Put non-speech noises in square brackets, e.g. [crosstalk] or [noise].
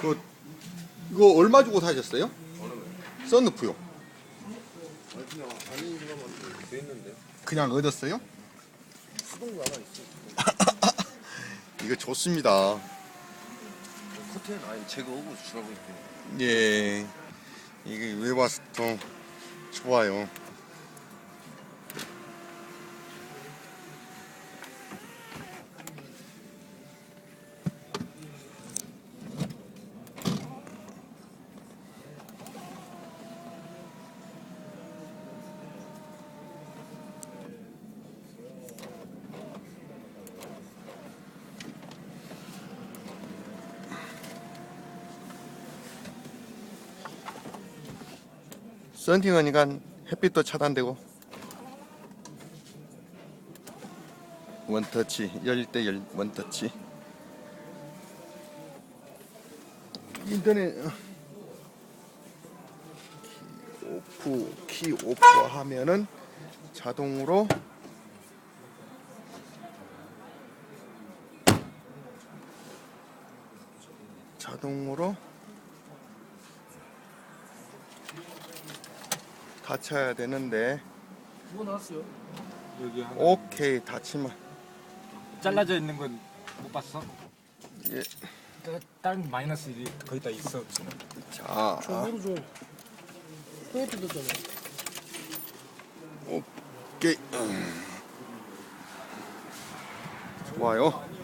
그 이거 얼마 주고 사셨어요? 썬루프요. 그냥 얻었어요? [laughs] 이거 좋습니다. 커튼 아니 제가 오고 주라고 했대. 예. 이게 웨바스톤 좋아요. 썬팅하니까 햇빛도 차단되고. 원터치 열대 열 원터치. 인터넷 오프 키 오프 하면은 자동으로 자동으로 닫혀야 되는데 뭐 나왔어요? 여기 하나 오케이 닫히면 잘라져 있는 건 못 봤어? 예. 따- 다른 마이너스 일이 거의 다 있어 지금. 자 정보로 좀 포인트 줬잖아. 오케이 음. 좋아요